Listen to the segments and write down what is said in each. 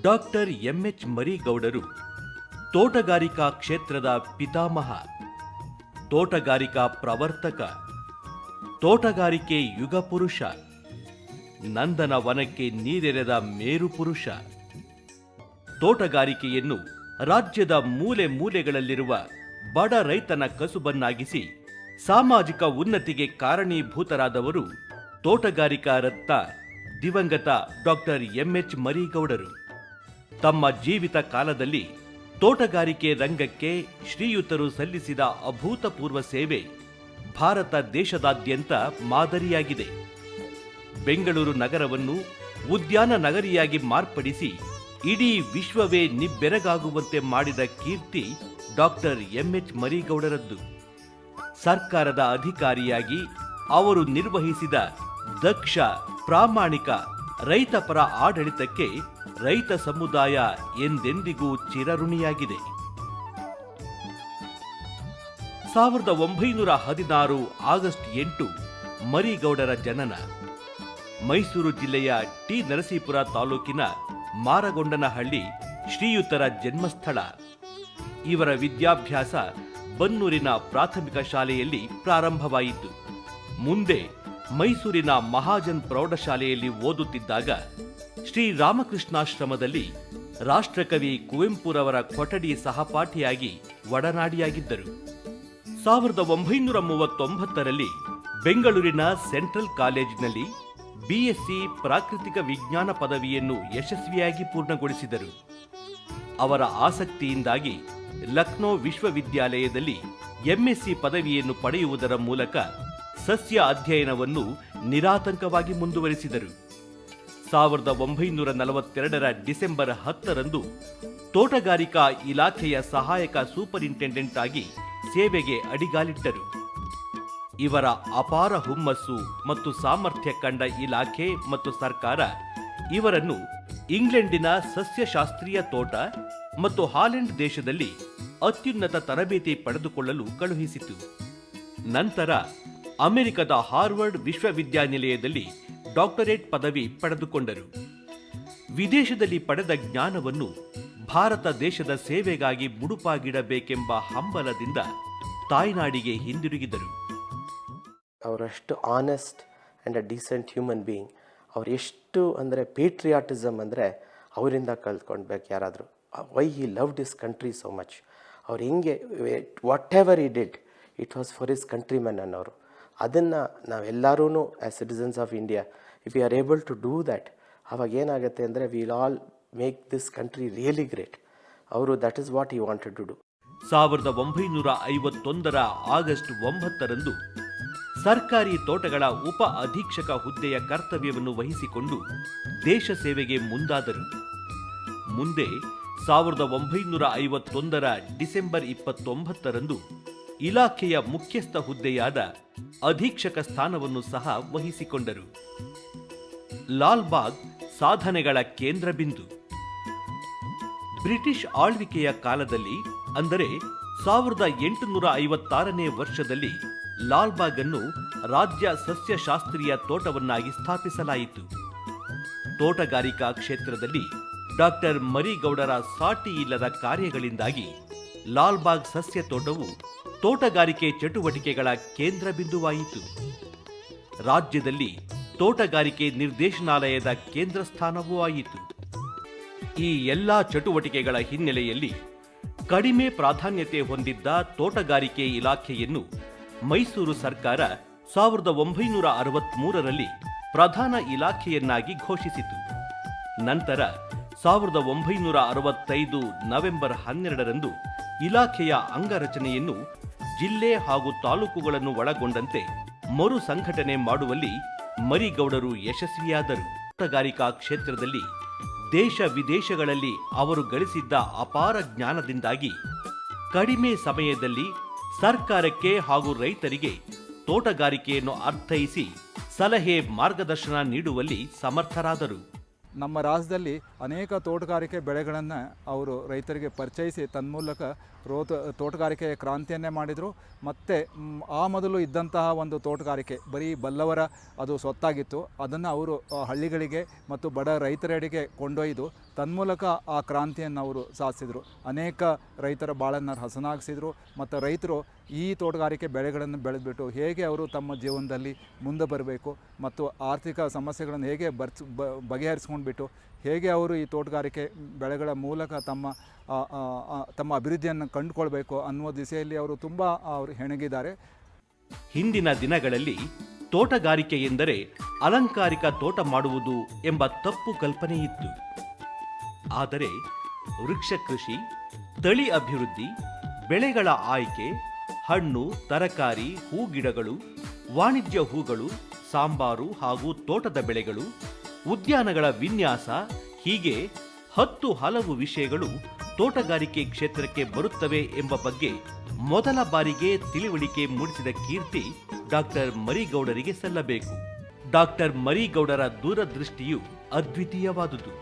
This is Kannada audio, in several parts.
ಡಾಕ್ಟರ್ ಎಂಎಚ್ ಮರಿಗೌಡರು ತೋಟಗಾರಿಕಾ ಕ್ಷೇತ್ರದ ಪಿತಾಮಹ, ತೋಟಗಾರಿಕಾ ಪ್ರವರ್ತಕ, ತೋಟಗಾರಿಕೆ ಯುಗ ಪುರುಷ ನಂದನ ವನಕ್ಕೆ ನೀರೆರೆದ ಮೇರು ಪುರುಷ. ತೋಟಗಾರಿಕೆಯನ್ನು ರಾಜ್ಯದ ಮೂಲೆ ಮೂಲೆಗಳಲ್ಲಿರುವ ಬಡ ರೈತನ ಕಸುಬನ್ನಾಗಿಸಿ ಸಾಮಾಜಿಕ ಉನ್ನತಿಗೆ ಕಾರಣೀಭೂತರಾದವರು ತೋಟಗಾರಿಕಾ ರತ್ನ ದಿವಂಗತ ಡಾಕ್ಟರ್ ಎಂಎಚ್ ಮರಿಗೌಡರು. ತಮ್ಮ ಜೀವಿತ ಕಾಲದಲ್ಲಿ ತೋಟಗಾರಿಕೆ ರಂಗಕ್ಕೆ ಶ್ರೀಯುತರು ಸಲ್ಲಿಸಿದ ಅಭೂತಪೂರ್ವ ಸೇವೆ ಭಾರತ ದೇಶದಾದ್ಯಂತ ಮಾದರಿಯಾಗಿದೆ. ಬೆಂಗಳೂರು ನಗರವನ್ನು ಉದ್ಯಾನ ನಗರಿಯಾಗಿ ಮಾರ್ಪಡಿಸಿ ಇಡೀ ವಿಶ್ವವೇ ನಿಬ್ಬೆರಗಾಗುವಂತೆ ಮಾಡಿದ ಕೀರ್ತಿ ಡಾಕ್ಟರ್ ಎಂಎಚ್ ಮರಿಗೌಡರದ್ದು. ಸರ್ಕಾರದ ಅಧಿಕಾರಿಯಾಗಿ ಅವರು ನಿರ್ವಹಿಸಿದ ದಕ್ಷ ಪ್ರಾಮಾಣಿಕ ರೈತಪರ ಆಡಳಿತಕ್ಕೆ ರೈತ ಸಮುದಾಯ ಎಂದೆಂದಿಗೂ ಚಿರಋಣಿಯಾಗಿದೆ. ಸಾವಿರದ ಒಂಬೈನೂರ ಹದಿನಾರು ಆಗಸ್ಟ್ ಎಂಟು, ಮರಿಗೌಡರ ಜನನ. ಮೈಸೂರು ಜಿಲ್ಲೆಯ ಟಿ ನರಸೀಪುರ ತಾಲೂಕಿನ ಮಾರಗೊಂಡನಹಳ್ಳಿ ಶ್ರೀಯುತರ ಜನ್ಮಸ್ಥಳ. ಇವರ ವಿದ್ಯಾಭ್ಯಾಸ ಬನ್ನೂರಿನ ಪ್ರಾಥಮಿಕ ಶಾಲೆಯಲ್ಲಿ ಪ್ರಾರಂಭವಾಯಿತು. ಮುಂದೆ ಮೈಸೂರಿನ ಮಹಾಜನ್ ಪ್ರೌಢಶಾಲೆಯಲ್ಲಿ ಓದುತ್ತಿದ್ದಾಗ ಶ್ರೀರಾಮಕೃಷ್ಣಾಶ್ರಮದಲ್ಲಿ ರಾಷ್ಟ್ರಕವಿ ಕುವೆಂಪುರವರ ಕೊಠಡಿ ಸಹಪಾಠಿಯಾಗಿ ಒಡನಾಡಿಯಾಗಿದ್ದರು. ಸಾವಿರದ ಒಂಬೈನೂರ ಮೂವತ್ತೊಂಬತ್ತರಲ್ಲಿ ಬೆಂಗಳೂರಿನ ಸೆಂಟ್ರಲ್ ಕಾಲೇಜಿನಲ್ಲಿ ಬಿಎಸ್ಸಿ ಪ್ರಾಕೃತಿಕ ವಿಜ್ಞಾನ ಪದವಿಯನ್ನು ಯಶಸ್ವಿಯಾಗಿ ಪೂರ್ಣಗೊಳಿಸಿದರು. ಅವರ ಆಸಕ್ತಿಯಿಂದಾಗಿ ಲಕ್ನೋ ವಿಶ್ವವಿದ್ಯಾಲಯದಲ್ಲಿ ಎಂಎಸ್ಸಿ ಪದವಿಯನ್ನು ಪಡೆಯುವುದರ ಮೂಲಕ ಸಸ್ಯ ಅಧ್ಯಯನವನ್ನು ನಿರಾತಂಕವಾಗಿ ಮುಂದುವರಿಸಿದರು. ಸಾವಿರದ ಒಂಬೈನೂರ ನಲವತ್ತೆರಡರ ಡಿಸೆಂಬರ್ ಹತ್ತರಂದು ತೋಟಗಾರಿಕಾ ಇಲಾಖೆಯ ಸಹಾಯಕ ಸೂಪರಿಂಟೆಂಡೆಂಟ್ ಆಗಿ ಸೇವೆಗೆ ಅಡಿಗಾಲಿಟ್ಟರು. ಇವರ ಅಪಾರ ಹುಮ್ಮಸ್ಸು ಮತ್ತು ಸಾಮರ್ಥ್ಯ ಕಂಡ ಇಲಾಖೆ ಮತ್ತು ಸರ್ಕಾರ ಇವರನ್ನು ಇಂಗ್ಲೆಂಡಿನ ಸಸ್ಯಶಾಸ್ತ್ರೀಯ ತೋಟ ಮತ್ತು ಹಾಲೆಂಡ್ ದೇಶದಲ್ಲಿ ಅತ್ಯುನ್ನತ ತರಬೇತಿ ಪಡೆದುಕೊಳ್ಳಲು ಕಳುಹಿಸಿತು. ನಂತರ ಅಮೆರಿಕದ ಹಾರ್ವರ್ಡ್ ವಿಶ್ವವಿದ್ಯಾನಿಲಯದಲ್ಲಿ ಡಾಕ್ಟರೇಟ್ ಪದವಿ ಪಡೆದುಕೊಂಡರು. ವಿದೇಶದಲ್ಲಿ ಪಡೆದ ಜ್ಞಾನವನ್ನು ಭಾರತ ದೇಶದ ಸೇವೆಗಾಗಿ ಮುಡುಪಾಗಿಡಬೇಕೆಂಬ ಹಂಬಲದಿಂದ ತಾಯ್ನಾಡಿಗೆ ಹಿಂದಿರುಗಿದರು. ಅವರಷ್ಟು honest and a decent human being ಎಷ್ಟು ಅಂದರೆ ಪೇಟ್ರಿಯಾಟಿಸಮ್ ಅಂದರೆ ಅವರಿಂದ ಕಲ್ತ್ಕೊಳ್ಬೇಕು ಯಾರಾದರೂ. Why he loved his country so much ಅವ್ರು ಹೆಂಗೆ whatever he did it was for his countrymen ಅನ್ನೋರು. ಅದನ್ನು ನಾವೆಲ್ಲರೂ as citizens of India if you are able to do that ಅವಾಗ ಏನಾಗುತ್ತೆ ಅಂದರೆ will all make this country really great ಅವರು that is what you wanted to do ಸಾವಿರದ ಒಂಬೈನೂರ ಐವತ್ತೊಂದರ ಆಗಸ್ಟ್ ಒಂಬತ್ತರಂದು ಸರ್ಕಾರಿ ತೋಟಗಳ ಉಪ ಅಧೀಕ್ಷಕ ಹುದ್ದೆಯ ಕರ್ತವ್ಯವನ್ನು ವಹಿಸಿಕೊಂಡು ದೇಶ ಸೇವೆಗೆ ಮುಂದಾದರು. ಮುಂದೆ ಸಾವಿರದ ಒಂಬೈನೂರ ಐವತ್ತೊಂದರ ಡಿಸೆಂಬರ್ ಇಪ್ಪತ್ತೊಂಬತ್ತರಂದು ಇಲಾಖೆಯ ಮುಖ್ಯಸ್ಥ ಹುದ್ದೆಯಾದ ಅಧೀಕ್ಷಕ ಸ್ಥಾನವನ್ನು ಸಹ ವಹಿಸಿಕೊಂಡರು. ಲಾಲ್ಬಾಗ್ ಸಾಧನೆಗಳ ಕೇಂದ್ರ ಬಿಂದು. ಬ್ರಿಟಿಷ್ ಆಳ್ವಿಕೆಯ ಕಾಲದಲ್ಲಿ, ಅಂದರೆ ಸಾವಿರದ ಎಂಟುನೂರ ಐವತ್ತಾರನೇ ವರ್ಷದಲ್ಲಿ ಲಾಲ್ಬಾಗ್ ಅನ್ನು ರಾಜ್ಯ ಸಸ್ಯಶಾಸ್ತ್ರೀಯ ತೋಟವನ್ನಾಗಿ ಸ್ಥಾಪಿಸಲಾಯಿತು. ತೋಟಗಾರಿಕಾ ಕ್ಷೇತ್ರದಲ್ಲಿ ಡಾಕ್ಟರ್ ಮರಿಗೌಡರ ಸಾಟಿ ಇಲ್ಲದ ಕಾರ್ಯಗಳಿಂದಾಗಿ ಲಾಲ್ಬಾಗ್ ಸಸ್ಯ ತೋಟವು ತೋಟಗಾರಿಕೆ ಚಟುವಟಿಕೆಗಳ ಕೇಂದ್ರ ಬಿಂದುವಾಯಿತು. ರಾಜ್ಯದಲ್ಲಿ ತೋಟಗಾರಿಕೆ ನಿರ್ದೇಶನಾಲಯದ ಕೇಂದ್ರ ಸ್ಥಾನವೂ ಆಯಿತು. ಈ ಎಲ್ಲ ಚಟುವಟಿಕೆಗಳ ಹಿನ್ನೆಲೆಯಲ್ಲಿ ಕಡಿಮೆ ಪ್ರಾಧಾನ್ಯತೆ ಹೊಂದಿದ್ದ ತೋಟಗಾರಿಕೆ ಇಲಾಖೆಯನ್ನು ಮೈಸೂರು ಸರ್ಕಾರ ಸಾವಿರದ ಒಂಬೈನೂರ ಅರವತ್ಮೂರರಲ್ಲಿ ಪ್ರಧಾನ ಇಲಾಖೆಯನ್ನಾಗಿ ಘೋಷಿಸಿತು. ನಂತರ ಸಾವಿರದ ಒಂಬೈನೂರ ಅರವತ್ತೈದು ನವೆಂಬರ್ ಹನ್ನೆರಡರಂದು ಇಲಾಖೆಯ ಅಂಗರಚನೆಯನ್ನು ಜಿಲ್ಲೆ ಹಾಗೂ ತಾಲೂಕುಗಳನ್ನು ಒಳಗೊಂಡಂತೆ ಮರು ಸಂಘಟನೆ ಮಾಡುವಲ್ಲಿ ಮರಿಗೌಡರು ಯಶಸ್ವಿಯಾದರು. ತೋಟಗಾರಿಕಾ ಕ್ಷೇತ್ರದಲ್ಲಿ ದೇಶ ವಿದೇಶಗಳಲ್ಲಿ ಅವರು ಗಳಿಸಿದ್ದ ಅಪಾರ ಜ್ಞಾನದಿಂದಾಗಿ ಕಡಿಮೆ ಸಮಯದಲ್ಲಿ ಸರ್ಕಾರಕ್ಕೆ ಹಾಗೂ ರೈತರಿಗೆ ತೋಟಗಾರಿಕೆಯನ್ನು ಅರ್ಥೈಸಿ ಸಲಹೆ ಮಾರ್ಗದರ್ಶನ ನೀಡುವಲ್ಲಿ ಸಮರ್ಥರಾದರು. ನಮ್ಮ ರಾಜ್ಯದಲ್ಲಿ ಅನೇಕ ತೋಟಗಾರಿಕೆ ಬೆಳೆಗಳನ್ನು ಅವರು ರೈತರಿಗೆ ಪರಿಚಯಿಸಿ ತನ್ಮೂಲಕ ರೋತ ತೋಟಗಾರಿಕೆಯ ಕ್ರಾಂತಿಯನ್ನೇ ಮಾಡಿದರು. ಮತ್ತು ಆ ಮೊದಲು ಇದ್ದಂತಹ ಒಂದು ತೋಟಗಾರಿಕೆ, ಬರೀ ಬಲ್ಲವರ ಅದು ಸೊತ್ತಾಗಿತ್ತು ಅದನ್ನು ಅವರು ಹಳ್ಳಿಗಳಿಗೆ ಮತ್ತು ಬಡ ರೈತರೆಡೆಗೆ ಕೊಂಡೊಯ್ದು ತನ್ಮೂಲಕ ಆ ಕ್ರಾಂತಿಯನ್ನು ಅವರು ಸಾಧಿಸಿದರು. ಅನೇಕ ರೈತರ ಬಾಳನ್ನು ಹಸನಾಗಿಸಿದರು. ಮತ್ತು ರೈತರು ಈ ತೋಟಗಾರಿಕೆ ಬೆಳೆಗಳನ್ನು ಬೆಳೆದ್ಬಿಟ್ಟು ಹೇಗೆ ಅವರು ತಮ್ಮ ಜೀವನದಲ್ಲಿ ಮುಂದೆ ಬರಬೇಕು ಮತ್ತು ಆರ್ಥಿಕ ಸಮಸ್ಯೆಗಳನ್ನು ಹೇಗೆ ಬರ್ಚ್ ಬಗೆಹರಿಸ್ಕೊಂಡ್ಬಿಟ್ಟು ಹೇಗೆ ಅವರು ಈ ತೋಟಗಾರಿಕೆ ಬೆಳೆಗಳ ಮೂಲಕ ತಮ್ಮ ತಮ್ಮ ಅಭಿವೃದ್ಧಿಯನ್ನು ಕಂಡುಕೊಳ್ಬೇಕು ಅನ್ನುವ ದಿಸೆಯಲ್ಲಿ ಅವರು ತುಂಬ ಅವರು ಹೆಣಗಿದ್ದಾರೆ. ಹಿಂದಿನ ದಿನಗಳಲ್ಲಿ ತೋಟಗಾರಿಕೆ ಎಂದರೆ ಅಲಂಕಾರಿಕ ತೋಟ ಮಾಡುವುದು ಎಂಬ ತಪ್ಪು ಕಲ್ಪನೆ ಇತ್ತು. ಆದರೆ ವೃಕ್ಷ ಕೃಷಿ ತಳಿ ಅಭಿವೃದ್ಧಿ, ಬೆಳೆಗಳ ಆಯ್ಕೆ ಹಣ್ಣು, ತರಕಾರಿ, ಹೂಗಿಡಗಳು, ವಾಣಿಜ್ಯ ಹೂಗಳು, ಸಾಂಬಾರು ಹಾಗೂ ತೋಟದ ಬೆಳೆಗಳು, ಉದ್ಯಾನಗಳ ವಿನ್ಯಾಸ, ಹೀಗೆ ಹತ್ತು ಹಲವು ವಿಷಯಗಳು ತೋಟಗಾರಿಕೆ ಕ್ಷೇತ್ರಕ್ಕೆ ಬರುತ್ತವೆ ಎಂಬ ಬಗ್ಗೆ ಮೊದಲ ಬಾರಿಗೆ ತಿಳಿವಳಿಕೆ ಮೂಡಿಸಿದ ಕೀರ್ತಿ ಡಾಕ್ಟರ್ ಮರಿಗೌಡರಿಗೆ ಸಲ್ಲಬೇಕು. ಡಾಕ್ಟರ್ ಮರಿಗೌಡರ ದೂರದೃಷ್ಟಿಯು ಅದ್ವಿತೀಯವಾದುದು.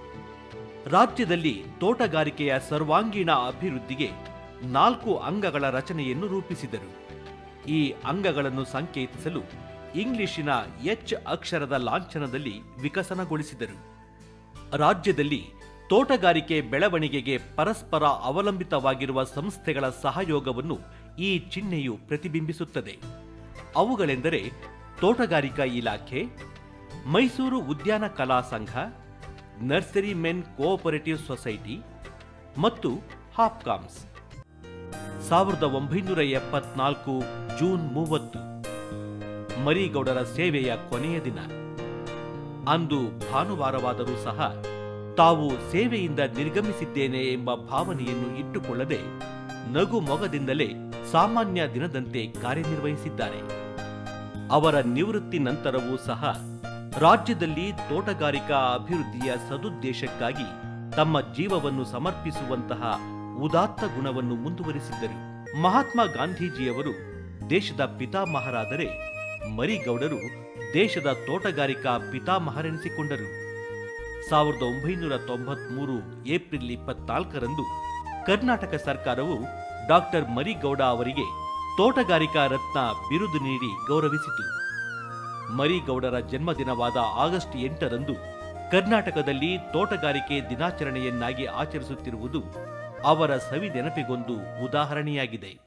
ರಾಜ್ಯದಲ್ಲಿ ತೋಟಗಾರಿಕೆಯ ಸರ್ವಾಂಗೀಣ ಅಭಿವೃದ್ಧಿಗೆ ನಾಲ್ಕು ಅಂಗಗಳ ರಚನೆಯನ್ನು ರೂಪಿಸಿದರು. ಈ ಅಂಗಗಳನ್ನು ಸಂಕೇತಿಸಲು ಇಂಗ್ಲಿಶಿನ ಎಚ್ ಅಕ್ಷರದ ಲಾಂಛನದಲ್ಲಿ ವಿಕಸನಗೊಳಿಸಿದರು. ರಾಜ್ಯದಲ್ಲಿ ತೋಟಗಾರಿಕೆ ಬೆಳವಣಿಗೆಗೆ ಪರಸ್ಪರ ಅವಲಂಬಿತವಾಗಿರುವ ಸಂಸ್ಥೆಗಳ ಸಹಯೋಗವನ್ನು ಈ ಚಿಹ್ನೆಯು ಪ್ರತಿಬಿಂಬಿಸುತ್ತದೆ. ಅವುಗಳೆಂದರೆ ತೋಟಗಾರಿಕಾ ಇಲಾಖೆ, ಮೈಸೂರು ಉದ್ಯಾನ ಕಲಾ ಸಂಘ, ನರ್ಸರಿ ಮೆನ್ ಕೋಆಪರೇಟಿವ್ ಸೊಸೈಟಿ ಮತ್ತು ಹಾಪ್ಕಾಮ್ಸ್. ಸಾವಿರದ ಒಂಬೈನೂರ ಎಪ್ಪತ್ನಾಲ್ಕು ಜೂನ್ ಮೂವತ್ತು, ಮರಿಗೌಡರ ಸೇವೆಯ ಕೊನೆಯ ದಿನ. ಅಂದು ಭಾನುವಾರವಾದರೂ ಸಹ ತಾವು ಸೇವೆಯಿಂದ ನಿರ್ಗಮಿಸಿದ್ದೇನೆ ಎಂಬ ಭಾವನೆಯನ್ನು ಇಟ್ಟುಕೊಳ್ಳದೆ ನಗು ಮೊಗದಿಂದಲೇ ಸಾಮಾನ್ಯ ದಿನದಂತೆ ಕಾರ್ಯನಿರ್ವಹಿಸಿದ್ದಾರೆ. ಅವರ ನಿವೃತ್ತಿ ನಂತರವೂ ಸಹ ರಾಜ್ಯದಲ್ಲಿ ತೋಟಗಾರಿಕಾ ಅಭಿವೃದ್ಧಿಯ ಸದುದ್ದೇಶಕ್ಕಾಗಿ ತಮ್ಮ ಜೀವವನ್ನು ಸಮರ್ಪಿಸುವಂತಹ ಉದಾತ್ತ ಗುಣವನ್ನು ಮುಂದುವರಿಸಿದ್ದರು. ಮಹಾತ್ಮ ಗಾಂಧೀಜಿಯವರು ದೇಶದ ಪಿತಾಮಹರಾದರೆ ಮರಿಗೌಡರು ದೇಶದ ತೋಟಗಾರಿಕಾ ಪಿತಾಮಹರೆನಿಸಿಕೊಂಡರು. ಸಾವಿರದ ಒಂಬೈನೂರ ತೊಂಬತ್ಮೂರು ಏಪ್ರಿಲ್ ಇಪ್ಪತ್ನಾಲ್ಕರಂದು ಕರ್ನಾಟಕ ಸರ್ಕಾರವು ಡಾಕ್ಟರ್ ಮರಿಗೌಡ ಅವರಿಗೆ ತೋಟಗಾರಿಕಾ ರತ್ನ ಬಿರುದು ನೀಡಿ ಗೌರವಿಸಿತು. ಮರಿಗೌಡರ ಜನ್ಮದಿನವಾದ ಆಗಸ್ಟ್ ಎಂಟರಂದು ಕರ್ನಾಟಕದಲ್ಲಿ ತೋಟಗಾರಿಕೆ ದಿನಾಚರಣೆಯನ್ನಾಗಿ ಆಚರಿಸುತ್ತಿರುವುದು ಅವರ ಸವಿ ನೆನಪಿಗೊಂದು ಉದಾಹರಣೆಯಾಗಿದೆ.